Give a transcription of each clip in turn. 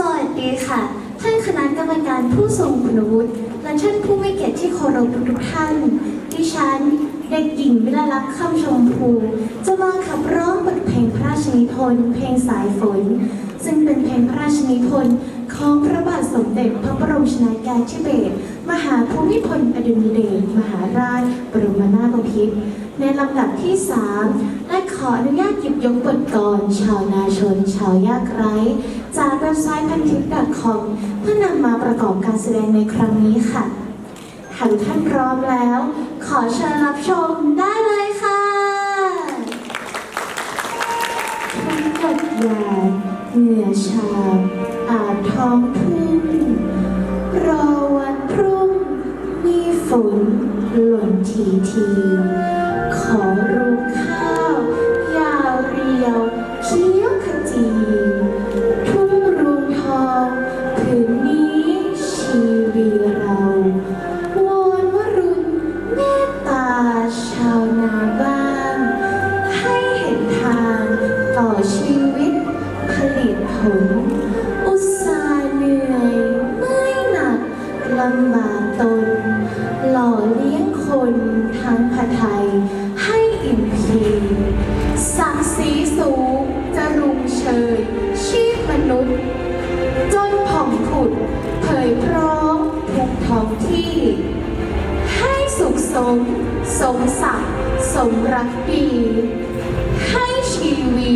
สวัสดีค่ะ ท่านคณะกรรมการผู้ทรงคุณวุฒิและท่านผู้มีเกียรติที่เคารพทุกท่าน ดิฉัน เด็กหญิงวิลลักษณ์คำชมพู จะมาขับร้องบทเพลงพระราชนิพนธ์เพลงสายฝน ซึ่งเป็นเพลงพระราชนิพนธ์ของพระบาทสมเด็จพระบรมชนากาธิเบศรมหาภูมิพลอดุลยเดชมหาราช บรมนาถบพิตร ในลำดับที่3และขออนุญาตหยิบยกบทกลชาวนาชน ชาวยากไร้ จากเว็บไซต์พันทิป .com เพื่อนำมาประกอบการแสดงในครั้งนี้ค่ะ หากท่านพร้อมแล้ว ขอเชิญรับชมได้เลยค่ะทุ่งกดยาเหงื่อชาอาบท้องทุ่งรอวันพรุ่งมีฝนหล่นทีที ขอรูปข้าว ยาวเรียวเขียวขจี ทุ่งรวงทองผืนนี้ชีวีเราวอนวรุณเมตตาชาวนาบ้าน ให้เห็นทางต่อชีวิตผลิตผล อุตสาห์เหนื่อยเมื่อยหนักลำบากตน หล่อเลี้ยงคนทั้งพไทย ศักดิ์ศรีสูงจะรุงเชย ชีพมนุษย์ จนผ่องผุดเผยพร้อมทุกท้องที่ ให้สุขสม สมศักดิ์สมรักดี ให้ชีวี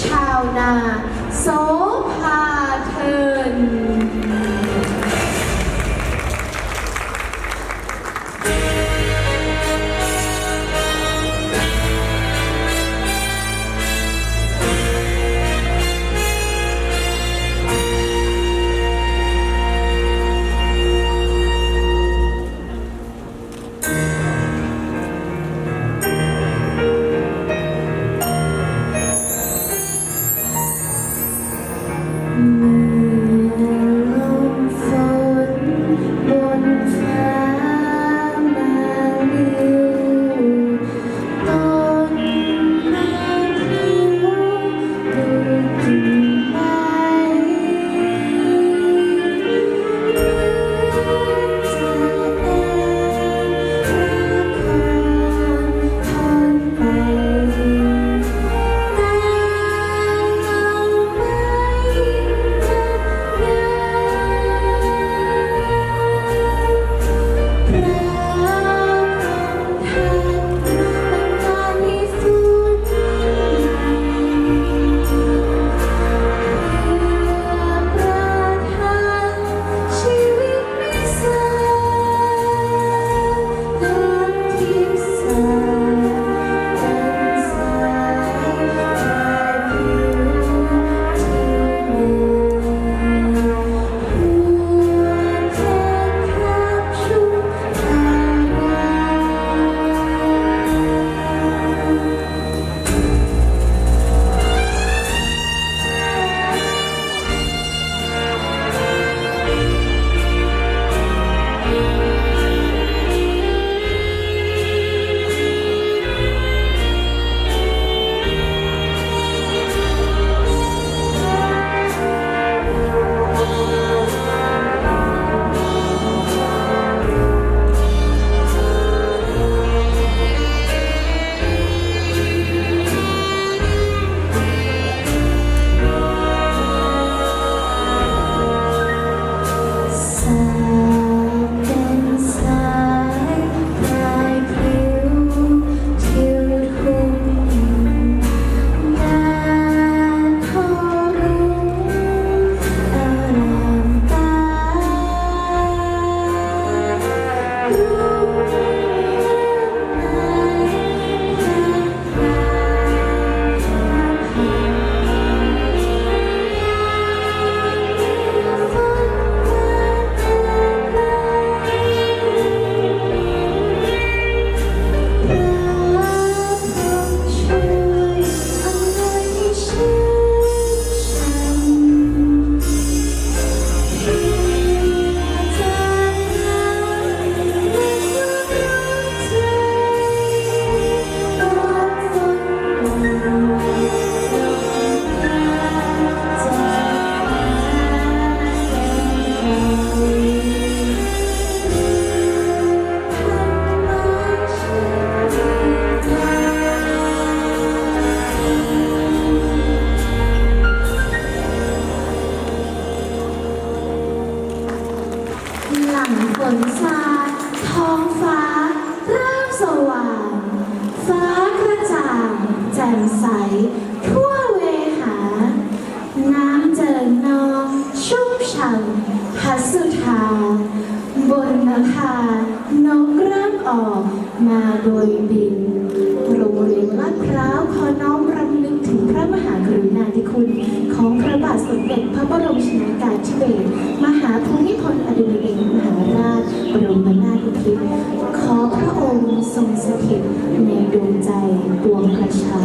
ชาวนา โสภา Lord. ังฝนซาท้องฟ้าเริ่มสว่าง ฟ้ากระจ่างแจ่มใส ทั่วเวหา น้ำเจิญนองชุ่มฉ่ำพัสุธา บนนาคานกเริ่มออกมาโดยบินโรงเรียนลาดพร้าวขอน้อมรำลึกถึงพระมหากรุณาธิคุณ ของพระบาทสมเด็จพระบรมชนากาธิเบศรมหาภูมิ พระองค์ทรงสถิตในดวงใจปวงประชา